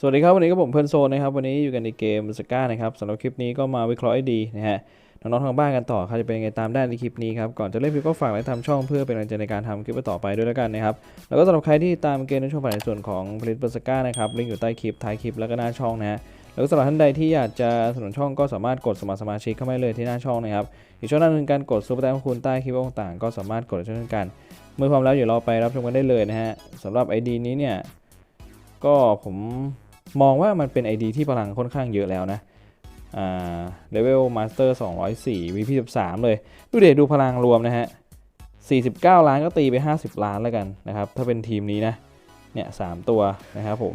สวัสดีครับวันนี้ก็ผมเพื่อนโซนนะครับวันนี้อยู่กันในเกมสก้านะครับสำหรับคลิปนี้ก็มาวิเคราะห์ให้ดีนะฮะน้องๆทางบ้านกันต่อครับจะเป็นยังไงตามได้ในคลิปนี้ครับก่อนจะเล่นคลิปก็ฝากไลค์ทำช่องเพื่อเป็นกำลังใจในการทำคลิปต่อไปด้วยแล้วกันนะครับแล้วก็สำหรับใครที่ตามเกมในช่วงฝ่ายในส่วนของผลิตเบอร์สก้านะครับลิงก์อยู่ใต้คลิปท้ายคลิปแล้วก็หน้าช่องนะฮะแล้วก็สำหรับท่านใดที่อยากจะสนับสนุนช่องก็สามารถกดสมัครสมาชิกเข้ามาเลยที่หน้าช่องนะครับอีกช่องหนึ่งการกดซูเปอร์แตงของคุณใต้คลิปต่างๆ ก็สามารถกดเช่นกัน เมื่อพร้อมแล้วเดี๋ยวเราไปรับชมกันได้เลยนะฮะสำหรับ ID นี้เนี่ยก็ผม มองว่ามันเป็น ID ที่พลังค่อนข้างเยอะแล้วนะเลเวลมาสเตอร์204 VP 13 เลย ดูเดดูพลังรวมนะฮะ 49 ล้านก็ตีไป 50 ล้านแล้วกันนะครับ ถ้าเป็นทีมนี้นะ เนี่ยสามตัวนะครับผม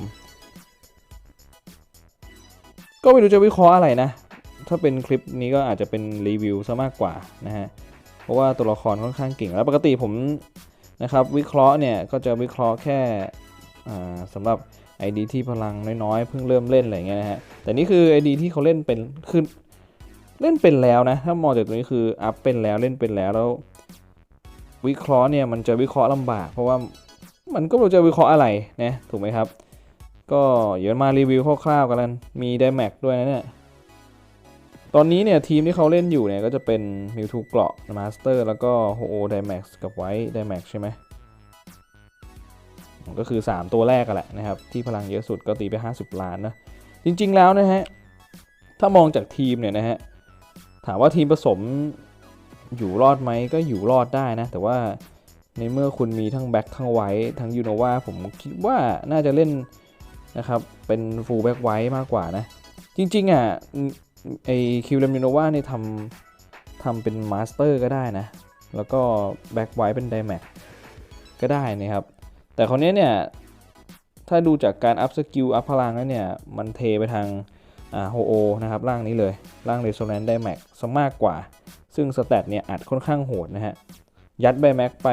ก็ไม่รู้จะวิเคราะห์อะไรนะ ถ้าเป็นคลิปนี้ก็อาจจะเป็นรีวิวซะมากกว่านะฮะ เพราะว่าตัวละครค่อนข้างเก่ง แล้วปกติผมนะครับวิเคราะห์เนี่ยก็จะวิเคราะห์แค่อ่าสำหรับ ID ที่พลังน้อยๆเพิ่งเริ่มเล่นอะไรอย่างเงี้ยนะฮะแต่นี่คือ ID ที่เขาเล่นเป็นคือเล่นเป็นแล้วนะถ้ามองจากตรงนี้คืออัพเป็นแล้วเล่นเป็นแล้วแล้ว วิเคราะห์เนี่ยมันจะวิเคราะห์ลำบาก เพราะว่ามันก็ไม่รู้จะวิเคราะห์อะไรนะถูกไหมครับ ก็เดี๋ยวมารีวิวคร่าวๆกันแล้วมีไดแม็กด้วยนะเนี่ยตอนนี้เนี่ยทีมที่เขาเล่นอยู่เนี่ยก็จะเป็นมิวทูเกราะมาสเตอร์แล้วก็โฮโอไดแม็กกับไวท์ไดแม็กใช่ไหม ก็คือ 3 ตัวแรกกันแหละนะครับ ที่พลังเยอะสุดก็ตีไป 50 ล้านนะ จริงๆแล้วนะฮะ ถ้ามองจากทีมเนี่ยนะฮะ ถามว่าทีมผสมอยู่รอดไหมก็อยู่รอดได้นะ แต่ว่าในเมื่อคุณมีทั้งแบ็คทั้งไวท์ทั้งยูโนวาผมคิดว่าน่าจะเล่นนะครับ เป็นฟูลแบ็คไวท์มากกว่านะ จริงๆอะไอคิวเลมิโนวาเนี่ยทำทำเป็นมาสเตอร์ก็ได้นะ แล้วก็แบ็คไวท์เป็นไดแม็กก็ได้นะครับ แต่คราวนี้เนี่ย ถ้าดูจากการอัพสกิลอัพพลังแล้วเนี่ย มันเทไปทางอ่าโฮโอนะครับร่างนี้เลย ร่างเรโซแนนไดแม็กซะมากกว่า ซึ่งสแตทเนี่ยอัดค่อนข้างโหดนะฮะ ยัดใบแม็กไป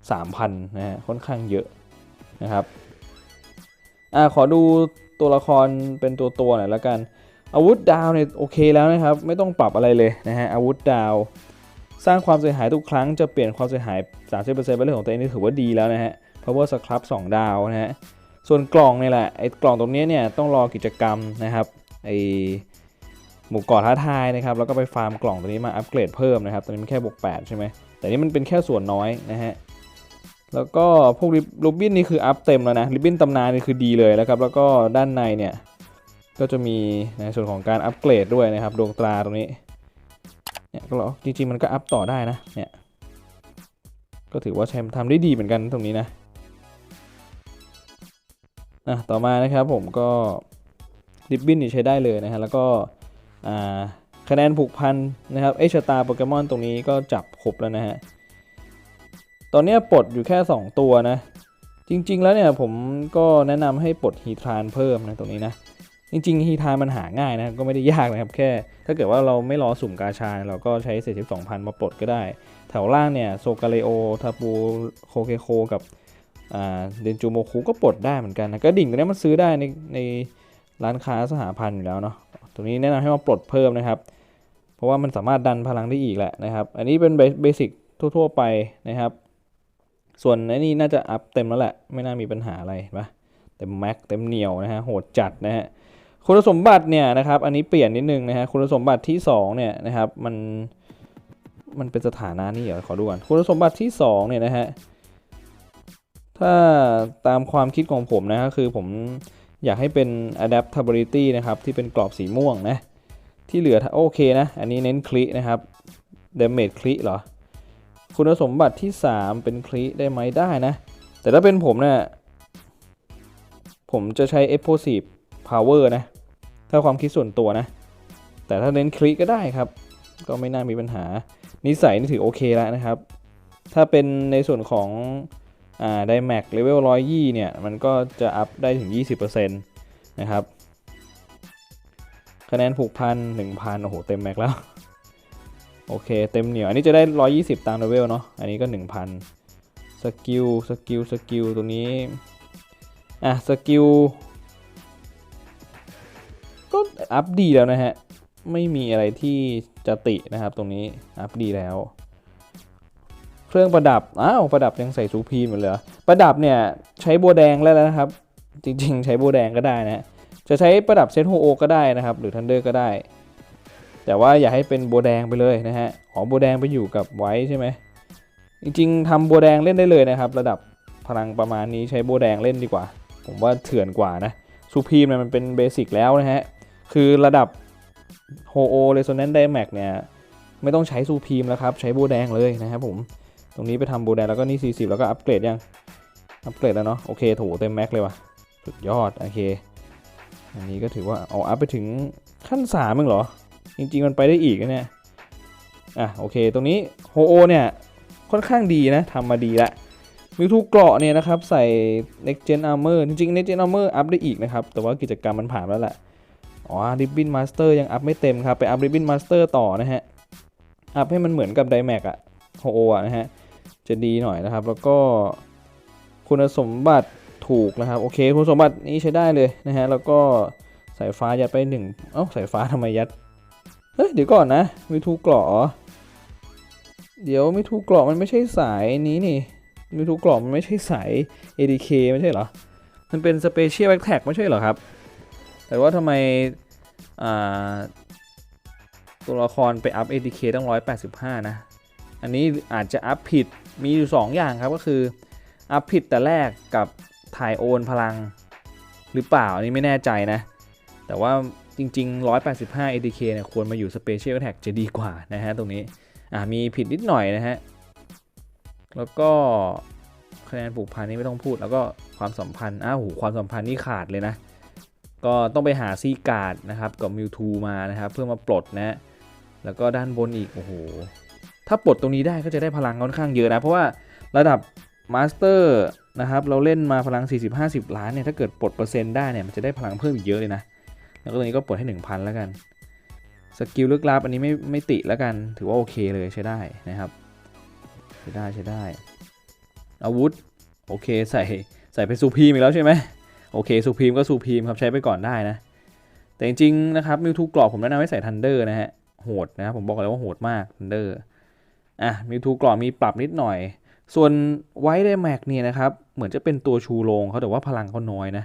3,000 นะฮะ ค่อนข้างเยอะนะครับอ่าขอดูตัวละครเป็นตัวตัวหน่อยละกัน อาวุธดาวเนี่ยโอเคแล้วนะครับ ไม่ต้องปรับอะไรเลยนะฮะอาวุธดาวสร้างความเสียหายทุกครั้งจะเปลี่ยนความเสียหาย 30%เป็นเรื่องของตัวเองนี่ถือว่าดีแล้วนะฮะ power scrub 2 ดาวนะฮะส่วนกล่องนี่แหละไอ้กล่องตรงนี้เนี่ยต้องรอกิจกรรมนะครับไอ้หมู่เกาะท้าทายนะครับแล้วก็ไปฟาร์มกล่องตัวนี้มาอัปเกรดเพิ่มนะครับตอนนี้มันแค่บวก8ใช่ไหมแต่นี่มันเป็นแค่ส่วนน้อยนะฮะแล้วก็พวกริบบิ้นนี่คืออัพเต็มแล้วนะริบบิ้นตำนานนี่คือดีเลยนะครับแล้วก็ด้านในเนี่ยก็จะมีในส่วนของการอัปเกรดด้วยนะครับดวงตราตรงนี้เนี่ยก็ราจริงๆมันก็อัพต่อได้นะเนี่ยก็ถือว่าใช้ทำได้ดีเหมือนกันตรงนี้นะ อะต่อมานะครับผมก็ริบบิ้นนี่ใช้ได้เลยนะฮะแล้วก็คะแนนผูกพันนะครับเอชตาโปเกมอนตรงนี้ก็จับครบแล้วนะฮะตอนนี้ปลดอยู่แค่ 2 ตัวนะ จริง ๆ แล้วเนี่ยผมก็แนะนำให้ปลดฮีทรานเพิ่มนะตรงนี้นะจริงๆฮีทานมันหาง่ายนะก็ไม่ได้ยากนะครับแค่ ถ้าเกิดว่าเราไม่รอสุ่มกาชา เราก็ใช้เศษสิบสองพันมาปลดก็ได้ แถวล่างเนี่ยโซกาเลโอทาปูโคเคโค กับ เดนจูโมคุก็ปลดได้เหมือนกันนะก็ดิ่งตัวนี้มันซื้อได้ในในร้านค้าสหพันธ์อยู่แล้วเนาะตรงนี้แนะนำให้มาปลดเพิ่มนะครับ เพราะว่ามันสามารถดันพลังได้อีกแหละนะครับ อันนี้เป็นเบสิกทั่ว ๆ ไปนะครับ ส่วนอันนี้น่าจะอัพเต็มแล้วแหละ ไม่น่ามีปัญหาอะไรปะเต็มแม็กเต็มเหนียวนะฮะโหดจัดนะฮะคุณสมบัติเนี่ยนะครับ อันนี้เปลี่ยนนิดนึงนะฮะคุณสมบัติที่2เนี่ยนะครับมันมันเป็นสถานะนี่เหรอขอดูก่อนคุณสมบัติที่2เนี่ยนะฮะ ถ้าตามความคิดของผมนะก็คือผมอยากให้เป็น adaptability นะครับที่เป็นกรอบสีม่วงนะที่เหลือโอเคนะ อันนี้เน้นคลินะครับ damage คลิเหรอ คุณสมบัติที่ 3 เป็นคลิได้ไหมได้นะ แต่ถ้าเป็นผมเนี่ยผมจะใช้ explosive power นะ ถ้าความคิดส่วนตัวนะ แต่ถ้าเน้นคลิก็ได้ครับ ก็ไม่น่ามีปัญหา นิสัยนี่ถือโอเคแล้วนะครับ ถ้าเป็นในส่วนของ ไดแม็กเลเวลร้อยยี่เนี่ย มันก็จะอัพได้ถึง 20%นะครับ คะแนนผูกพัน1,000โอ้โห เต็มแม็กแล้ว โอเค เต็มเหนียว อันนี้จะได้ 120 ตามเลเวลเนาะ อันนี้ก็ 1,000 สกิล สกิล สกิลตรงนี้ อะ สกิล ก็อัพดีแล้วนะฮะ ไม่มีอะไรที่จะตินะครับตรงนี้ อัพดีแล้ว เครื่องประดับ อ้าวประดับยังใส่ซูพีมอยู่เลยเหรอประดับเนี่ยใช้บัวแดงแล้วนะครับ จริงๆ ใช้โบแดงก็ได้นะ จะใช้ประดับเซตโฮโอก็ได้นะครับ หรือทันเดอร์ก็ได้ แต่ว่าอย่าให้เป็นโบแดงไปเลยนะฮะอ๋อโบแดงไปอยู่กับไว้ใช่ไหมจริงๆทำโบแดงเล่นได้เลยนะครับ ระดับพลังประมาณนี้ใช้โบแดงเล่นดีกว่า ผมว่าเถื่อนกว่านะซูพีมเนี่ยมันเป็นเบสิกแล้วนะฮะคือระดับโฮโอเรโซแนนซ์ไดแม็กเนี่ยไม่ต้องใช้ซูพีมแล้วครับ ใช้โบแดงเลยนะครับผม ตรงนี้ไปทำโบแดงแล้วก็นี่ 40 แล้วก็อัปเกรดยัง อัปเกรดแล้วเนาะ โอเคโถูเต็มแม็กเลยว่ะ สุดยอด โอเค อันนี้ก็ถือว่าเอาอัพไปถึงขั้น3ามเองเหรอ จริง ๆ มันไปได้อีกนะเนี่ย อะโอเค ตรงนี้โฮโอเนี่ยค่อนข้างดีนะทำมาดีละมิวทูเกราะเนี่ยนะครับใส่ next gen armor จริงๆ next gen armor อัพได้อีกนะครับ แต่ว่ากิจกรรมมันผ่านแล้วแหละอ๋อ ribbon master ยังอัพไม่เต็มครับ ไปอัพ ribbon master ต่อนะฮะ อัพให้มันเหมือนกับไดแม็กอะโฮโออะนะฮะ จะดีหน่อยนะครับ แล้วก็คุณสมบัติถูกนะครับ โอเค คุณสมบัตินี้ใช้ได้เลยนะฮะ แล้วก็สายฟ้ายัดไปหนึ่งเอ้าสายฟ้าทำไมยัด เฮ้ย เดี๋ยวก่อนนะมิทูกรอเดี๋ยวมิทูกราะมันไม่ใช่สายนี้นี่มิทูกราะมันไม่ใช่สาย ADK ไม่ใช่เหรอ มันเป็นสเปเชียลแบ็คแท็กไม่ใช่เหรอครับ แต่ว่าทำไมอ่าตัวละครไปอัพ ADK ตั้ง 185 นะ อันนี้อาจจะอัพผิด มีอยู่ 2 อย่างครับก็คืออัพผิดแต่แรกกับถ่ายโอนพลังหรือเปล่า อันนี้ไม่แน่ใจนะ แต่ว่าจริง ๆ 185 ADK เนี่ยควรมาอยู่ Special Attack จะดีกว่านะฮะตรงนี้ อ่ามีผิดนิดหน่อยนะฮะ แล้วก็คะแนนผูกพันนี่ไม่ต้องพูด แล้วก็ความสัมพันธ์อ้าวโหความสัมพันธ์นี่ขาดเลยนะ ก็ต้องไปหาซีการ์ดนะครับ กับมิวทูมานะครับ เพื่อมาปลดนะ แล้วก็ด้านบนอีก โอ้โห ถ้าปลดตรงนี้ได้ก็จะได้พลังค่อนข้างเยอะนะ เพราะว่าระดับมาสเตอร์นะครับเราเล่นมาพลัง 40-50 ล้านเนี่ยถ้าเกิดปลดเปอร์เซ็นต์ได้เนี่ยมันจะได้พลังเพิ่มอีกเยอะเลยนะ แล้วก็ตัวนี้ก็ปลดให้ 1,000 แล้วกันสกิลลึกลับอันนี้ไม่ไม่ติแล้วกันถือว่าโอเคเลยใช้ได้นะครับใช้ได้ใช้ได้ อาวุธโอเคใส่ใส่เป็นซูพีมอีกแล้วใช่ไหมโอเคซูพีมก็ซูพีมครับใช้ไปก่อนได้นะ แต่จริงๆนะครับมิวทูกรอบผมแนะนำให้ใส่ทันเดอร์นะฮะโหดนะครับผมบอกเลยว่าโหดมากทันเดอร์ อะมิวทูกรอบมีปรับนิดหน่อย ส่วนไวท์ไดแม็กเนี่ยนะครับ เหมือนจะเป็นตัวชูโรงเขาแต่ว่าพลังเขาน้อยนะ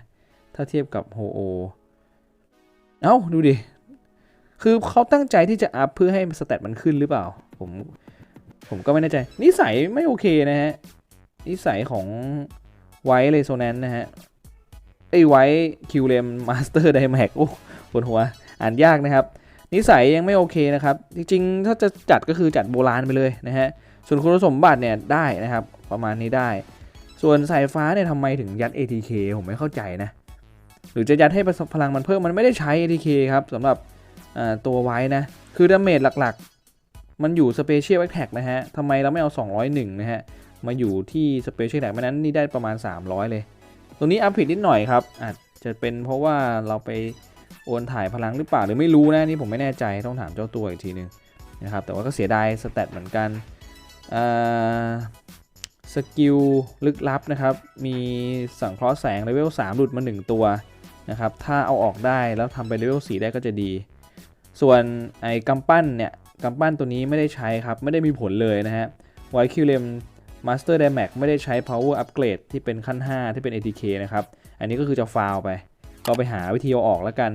ถ้าเทียบกับโฮโอเอ้า ดูดิ คือเขาตั้งใจที่จะอัพเพื่อให้สเตตมันขึ้นหรือเปล่า ผม ผมก็ไม่แน่ใจ นิสัยไม่โอเคนะฮะ นิสัยของไวท์เรโซแนนนะฮะ ไอ้ไวท์คิวเลมมาสเตอร์ไดแม็กโอ้ปวดหัว อ่านยากนะครับ นิสัยยังไม่โอเคนะครับ จริงๆ ถ้าจะจัดก็คือจัดโบราณไปเลยนะฮะ ส่วนคุณสมบัติเนี่ยได้นะครับ ประมาณนี้ได้ ส่วนสายฟ้าเนี่ยทำไมถึงยัด ATK ผมไม่เข้าใจนะ หรือจะยัดให้พลังมันเพิ่มมันไม่ได้ใช้ ATK ครับสำหรับตัวไว้นะ คือดาเมจหลักๆ มันอยู่ Special Attack นะฮะทำไมเราไม่เอา 201 นะฮะ มาอยู่ที่ Special Attack ไม่นั้นนี่ได้ประมาณ 300 เลย ตรงนี้อัพผิดนิดหน่อยครับอาจจะเป็นเพราะว่าเราไป อนถ่ายพลังหรือเปล่าหรือไม่รู้นะนี่ผมไม่แน่ใจต้องถามเจ้าตัวอีกทีนึงนะครับแต่ว่าก็เสียดายสเตตเหมือนกันสกิลลึกลับนะครับ มีสังเคราะห์แสงเลเวล3หลุดมา 1 ตัวนะครับ ถ้าเอาออกได้แล้วทำไปเลเวล4ได้ก็จะดี ส่วนไอ้กำปั้นเนี่ยกำปั้นตัวนี้ไม่ได้ใช้ครับ ไม่ได้มีผลเลยนะฮะไวคิวเลมมาสเตอร์ไดแม็กไม่ได้ใช้ power upgrade ที่เป็นขั้น 5 ที่เป็น ATK นะครับ อันนี้ก็คือจะฟาวไป ก็ไปหาวิธีเอาออกแล้วกัน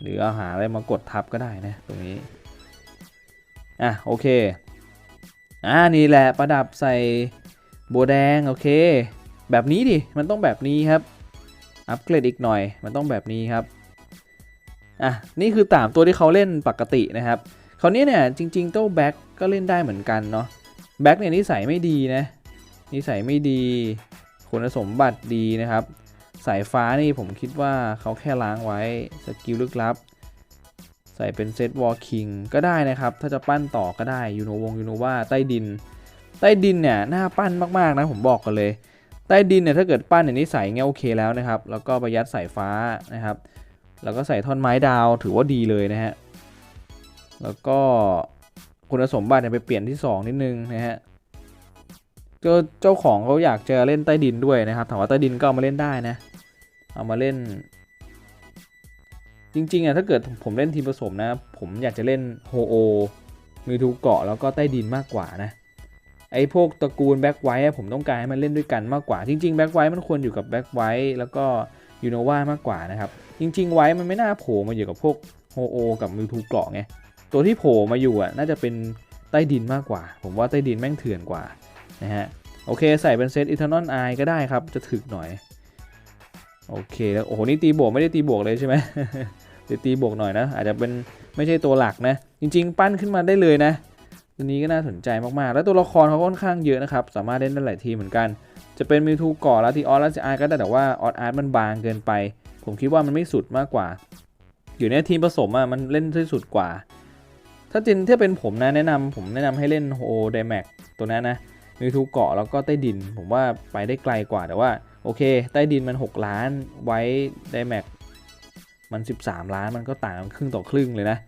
หรือเอาหาอะไรมากดทับก็ได้นะตรงนี้ อะโอเค อ่านี่แหละประดับใส่โบแดงโอเค แบบนี้ดิมันต้องแบบนี้ครับ อัปเกรดอีกหน่อย มันต้องแบบนี้ครับ อะนี่คือตามตัวที่เขาเล่นปกตินะครับคราวนี้เนี่ยจริงๆเจ้าแบ็กก็เล่นได้เหมือนกันเนาะแบ็กเนี่ยนิสัยไม่ดีนะนิสัยไม่ดี คุณสมบัติดีนะครับ สายฟ้านี่ผมคิดว่าเขาแค่ล้างไว้สกิลลึกลับ ใส่เป็นเซตวอลคิงก็ได้นะครับ ถ้าจะปั้นต่อก็ได้ยูโนวงยูโนว่าใต้ดิน ใต้ดินเนี่ยน่าปั้นมากๆนะผมบอกกันเลย ใต้ดินเนี่ยถ้าเกิดปั้นอย่างนี้ใส่เงี้ยโอเคแล้วนะครับ แล้วก็ประยัดสายฟ้านะครับ แล้วก็ใส่ท่อนไม้ดาวถือว่าดีเลยนะฮะแล้วก็คุณสมบัติเนี่ยไปเปลี่ยนที่ 2 นิดนึงนะฮะก็เจ้าของเขาอยากจะเล่นใต้ดินด้วยนะครับถามว่าใต้ดินก็ามาเล่นได้นะ เอามาเล่น จริงๆอะถ้าเกิดผมเล่นทีมผสมนะ ผมอยากจะเล่นโฮโอมีทูเกาะแล้วก็ใต้ดินมากกว่านะไอ้พวกตระกูลแบ็กไวท์ผมต้องการให้มันเล่นด้วยกันมากกว่า จริงๆแบ็กไวท์มันควรอยู่กับแบ็กไวท์แล้วก็ยูโนวามากกว่านะครับ จริง ๆ ไว้มันไม่น่าโผล่มาอยู่กับพวกโฮโอกับมิวทูเกาะไงตัวที่โผล่มาอยู่อะน่าจะเป็นใต้ดินมากกว่า ผมว่าใต้ดินแม่งเถื่อนกว่านะฮะโอเคใส่เป็นเซตอิเทอร์นอลไอก็ได้ครับ จะถึกหน่อย โอเคแล้วโอ้โหนี่ตีบวกไม่ได้ตีบวกเลยใช่ไหมเดี๋ยวตีบวกหน่อยนะ อาจจะเป็นไม่ใช่ตัวหลักนะ จริง ๆ ปั้นขึ้นมาได้เลยนะตัวนี้ก็น่าสนใจมากๆ แล้วตัวละครเขาค่อนข้างเยอะนะครับ สามารถเล่นได้หลายทีเหมือนกัน จะเป็นมิวทูก่อแล้วทีออสแล้วทีอาร์ก็ได้แต่ว่าออสอาร์ตมันบางเกินไป ผมคิดว่ามันไม่สุดมากกว่า อยู่ในทีมผสมอะมันเล่นที่สุดกว่า ถ้าจริงถ้าเป็นผมนะแนะนำผมแนะนำให้เล่นโอเดแม็กตัวนั้นนะมิวทูเกาะแล้วก็ใต้ดิน ผมว่าไปได้ไกลกว่าแต่ว่า โอเค ใต้ดินมัน 6 ล้าน ไว้ไดแม็กมัน 13 ล้านมันก็ต่างกันครึ่งต่อครึ่งเลยนะ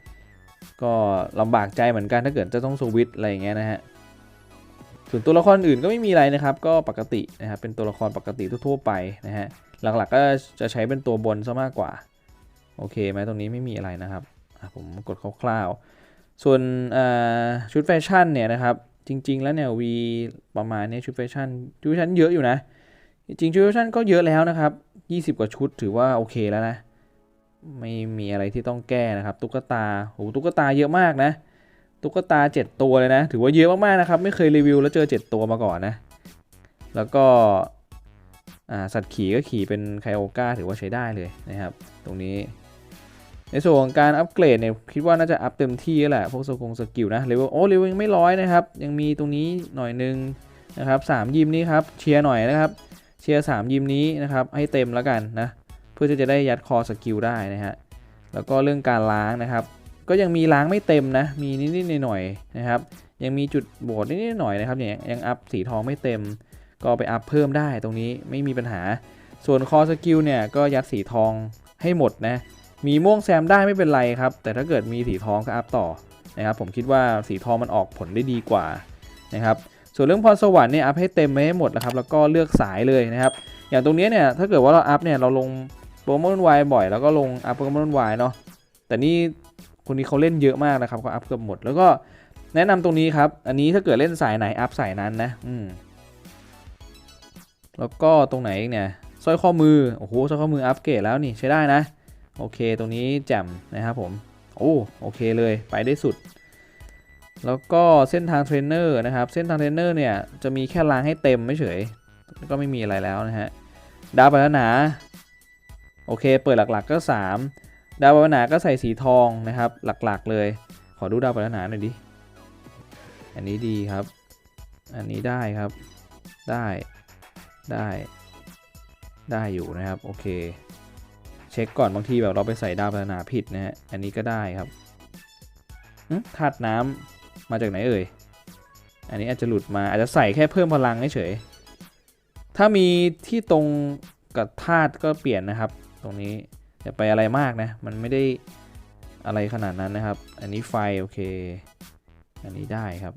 ก็ลำบากใจเหมือนกันถ้าเกิดจะต้องสวิตอะไรอย่างเงี้ยนะฮะส่วนตัวละครอื่นก็ไม่มีอะไรนะครับ ก็ปกตินะครับเป็นตัวละครปกติทั่วๆไปนะฮะหลักๆก็จะใช้เป็นตัวบนซะมากกว่า โอเคไหมตรงนี้ไม่มีอะไรนะครับผมกดคร่าวๆ ส่วนชุดแฟชั่นเนี่ยนะครับจริงๆแล้วเนี่ยวีประมาณนี้ชุดแฟชั่นชุดแฟชั่นเยอะอยู่นะ จริงๆชุดชั่นก็เยอะแล้วนะครับ 20 กว่าชุดถือว่าโอเคแล้วนะ ไม่มีอะไรที่ต้องแก้นะครับ ตุ๊กตาโหตุ๊กตาเยอะมากนะ ตุ๊กตา 7 ตัวเลยนะ ถือว่าเยอะมากๆนะครับ ไม่เคยรีวิวแล้วเจอ 7 ตัวมาก่อนนะ แล้วก็สัตว์ขี่ก็ขี่เป็นไคโอกาถือว่าใช้ได้เลยนะครับ ตรงนี้ ในส่วนของการอัปเกรดเนี่ยคิดว่าน่าจะอัพเต็มที่แล้วแหละพวกสกงสกิลนะเลเวลโอ้เลเวลยังไม่ร้อยนะครับ ยังมีตรงนี้หน่อยนึงนะครับสามยิมนี้ครับเชียร์หน่อยนะครับ เชียร์สามยิมนี้นะครับให้เต็มแล้วกันนะเพื่อที่จะได้ยัดคอสกิลได้นะฮะแล้วก็เรื่องการล้างนะครับ ก็ยังมีล้างไม่เต็มนะมีนิดๆหน่อยๆนะครับยังมีจุดโบดนิดๆหน่อยนะครับเนี่ยยังอัพสีทองไม่เต็ม ก็ไปอัพเพิ่มได้ตรงนี้ไม่มีปัญหา ส่วนคอสกิลเนี่ยก็ยัดสีทองให้หมดนะมีม่วงแซมได้ไม่เป็นไรครับ แต่ถ้าเกิดมีสีทองก็อัพต่อนะครับผมคิดว่าสีทองมันออกผลได้ดีกว่านะครับ ส่วนเรื่องพรสวรรค์เนี่ยอัพให้เต็มไปให้หมดนะครับแล้วก็เลือกสายเลยนะครับ อย่างตรงนี้เนี่ยถ้าเกิดว่าเราอัพเนี่ยเราลงโปรโมชั่นไวบ่อยแล้วก็ลงอัพโปรโมชั่นไวเนาะแต่นี่คนนี้เขาเล่นเยอะมากนะครับเขาอัพเกือบหมด แล้วก็แนะนำตรงนี้ครับ อันนี้ถ้าเกิดเล่นสายไหนอัพสายนั้นนะอืมแล้วก็ตรงไหนเนี่ยสร้อยข้อมือโอ้โหสร้อยข้อมืออัพเกรดแล้วนี่ใช้ได้นะ โอเค ตรงนี้แจ่มนะครับผมโอ้โอเคเลยไปได้สุด แล้วก็เส้นทางเทรนเนอร์นะครับ เส้นทางเทรนเนอร์เนี่ยจะมีแค่ล้างให้เต็มไม่เฉย ก็ไม่มีอะไรแล้วนะฮะ ดาวปรารถนา โอเค เปิดหลักๆก็ 3 ดาวปรารถนาก็ใส่สีทองนะครับ หลักๆเลย ขอดูดาวปรารถนาหน่อยดิ อันนี้ดีครับ อันนี้ได้ครับ ได้ ได้ ได้อยู่นะครับ โอเค เช็คก่อนบางทีแบบเราไปใส่ดาวปรารถนาผิดนะฮะ อันนี้ก็ได้ครับธาตุน้ำ มาจากไหนเอ่ย อันนี้อาจจะหลุดมาอาจจะใส่แค่เพิ่มพลังเฉย ถ้ามีที่ตรงกับธาตุก็เปลี่ยนนะครับ ตรงนี้อย่าไปอะไรมากนะ มันไม่ได้อะไรขนาดนั้นนะครับ อันนี้ไฟโอเค อันนี้ได้ครับ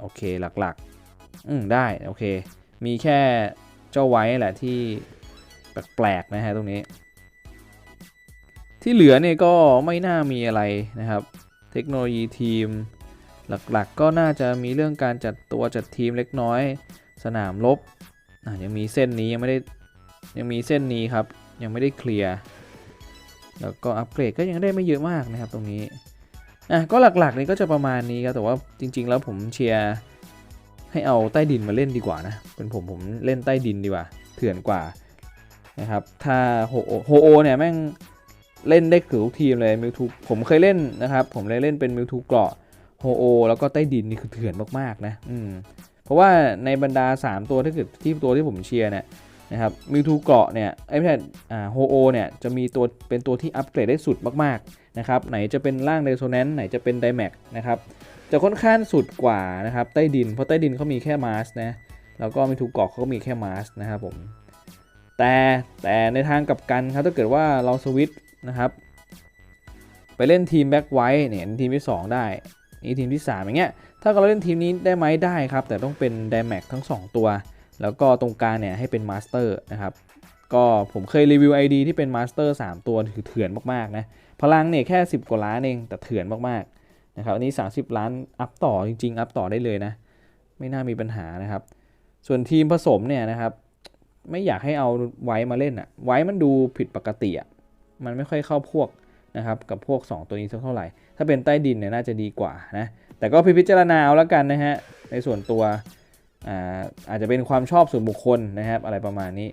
โอเคหลักๆ อืมได้โอเค มีแค่เจ้าไว้แหละที่แปลกๆนะฮะตรงนี้ ที่เหลือเนี่ยก็ไม่น่ามีอะไรนะครับ เทคโนโลยีทีม หลักๆก็น่าจะมีเรื่องการจัดตัวจัดทีมเล็กน้อย สนามรบยังมีเส้นนี้ยังไม่ได้ยังมีเส้นนี้ครับ ยังไม่ได้เคลียร์แล้วก็อัปเกรดก็ยังได้ไม่เยอะมากนะครับตรงนี้อะก็หลักๆนี่ก็จะประมาณนี้ครับแต่ว่าจริง ๆ แล้วผมเชียร์ให้เอาใต้ดินมาเล่นดีกว่านะเป็นผมผมเล่นใต้ดินดีกว่าเถื่อนกว่านะครับถ้าโฮโอโฮโอเนี่ยแม่งเล่นได้เกือบทุกทีมเลยมิวทูผมเคยเล่นนะครับผมเลยเล่นเป็นมิวทูเกราะ โฮโอแล้วก็ใต้ดินนี่คือเถื่อนมากๆนะอืมเพราะว่าในบรรดา 3 ตัวที่เกิดที่ตัวที่ผมเชียร์เนี่ยนะครับมิวทูเกาะเนี่ยไอ้ไม่ใช่อ่าโฮโอเนี่ยจะมีตัวเป็นตัวที่อัปเกรดได้สุดมากๆนะครับไหนจะเป็นร่างเดโซแนนไหนจะเป็นไดแม็กนะครับจะค่อนข้างสุดกว่านะครับใต้ดินเพราะใต้ดินเขามีแค่มาสนะแล้วก็มิวทูเกาะเขาก็มีแค่มาสนะครับผมแต่แต่ในทางกลับกันครับถ้าเกิดว่าเราสวิตช์นะครับไปเล่นทีมแบ็กไวท์เนี่ยทีมที่ 2 ได้ นี่ทีมที่ 3 อย่างเงี้ย ถ้าเราเล่นทีมนี้ได้ไหมได้ครับ แต่ต้องเป็นไดแม็กทั้ง 2 ตัว แล้วก็ตรงกลางเนี่ยให้เป็นมาสเตอร์นะครับ ก็ผมเคยรีวิว ID ที่เป็นมาสเตอร์3ตัวคือเถื่อนมากๆนะ พลังเนี่ยแค่ 10 กว่าล้านเอง แต่เถื่อนมากๆนะครับ อันนี้ 30 ล้านอัพต่อจริง ๆ อัพต่อได้เลยนะ ไม่น่ามีปัญหานะครับ ส่วนทีมผสมเนี่ยนะครับ ไม่อยากให้เอาไว้มาเล่นอะไว้มันดูผิดปกติอะมันไม่ค่อยเข้าพวก นะครับกับพวก 2 ตัวนี้สักเท่าไหร่ ถ้าเป็นใต้ดินเนี่ยน่าจะดีกว่านะแต่ก็พิจารณาเอาแล้วกันนะฮะในส่วนตัวอาอาจจะเป็นความชอบส่วนบุคคลนะครับอะไรประมาณนี้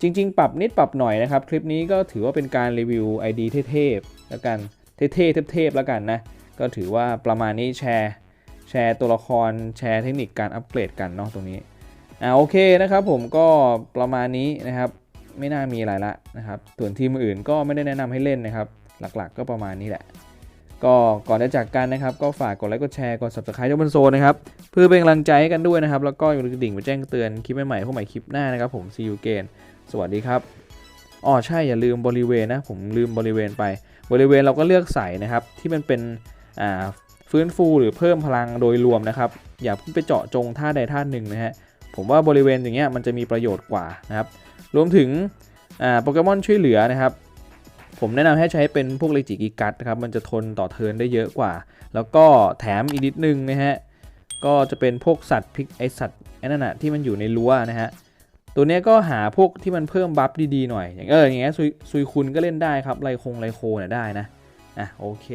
จริง ๆ ปรับนิดปรับหน่อยนะครับ คลิปนี้ก็ถือว่าเป็นการรีวิว ID เทพๆแล้วกันเท่ๆเทพๆแล้วกันนะก็ถือว่าประมาณนี้แชร์แชร์ตัวละครแชร์เทคนิคการอัปเกรดกันเนาะตรงนี้อ่าโอเคนะครับผมก็ประมาณนี้นะครับไม่น่ามีอะไรละนะครับส่วนทีมอื่นก็ไม่ได้แนะนำให้เล่นนะครับ หลักๆ ก็ประมาณนี้แหละ ก็ก่อนจะจากกันนะครับ ก็ฝากกดไลค์กดแชร์กด subscribe ช่องบนโซนนะครับเพื่อเป็นกำลังใจให้กันด้วยนะครับ แล้วก็อย่าลืมดิ่งไปแจ้งเตือนคลิปใหม่ๆพวกใหม่คลิปหน้านะครับ ผม see you again สวัสดีครับอ๋อใช่อย่าลืมบริเวณนะผมลืมบริเวณไป บริเวณเราก็เลือกใส่นะครับที่มันเป็นอ่าฟื้นฟูหรือเพิ่มพลังโดยรวมนะครับ อย่าเพิ่งไปเจาะจงท่าใดท่าหนึ่งนะฮะผมว่าบริเวณอย่างเงี้ยมันจะมีประโยชน์กว่านะครับ รวมถึงอ่าโปเกมอนช่วยเหลือนะครับ ผมแนะนำให้ใช้เป็นพวกเลจิกิกัตนะครับ มันจะทนต่อเทินได้เยอะกว่า แล้วก็แถมอีกนิดนึงนะฮะ ก็จะเป็นพวกสัตว์พิกไอสัตว์ไอ้นั่นนะที่มันอยู่ในรั้วนะฮะ ตัวนี้ก็หาพวกที่มันเพิ่มบัฟดีๆหน่อย อย่างเอออย่างเงี้ยซุยซุยคุณก็เล่นได้ครับไลคงไลโคเนี่ยได้นะ อะโอเค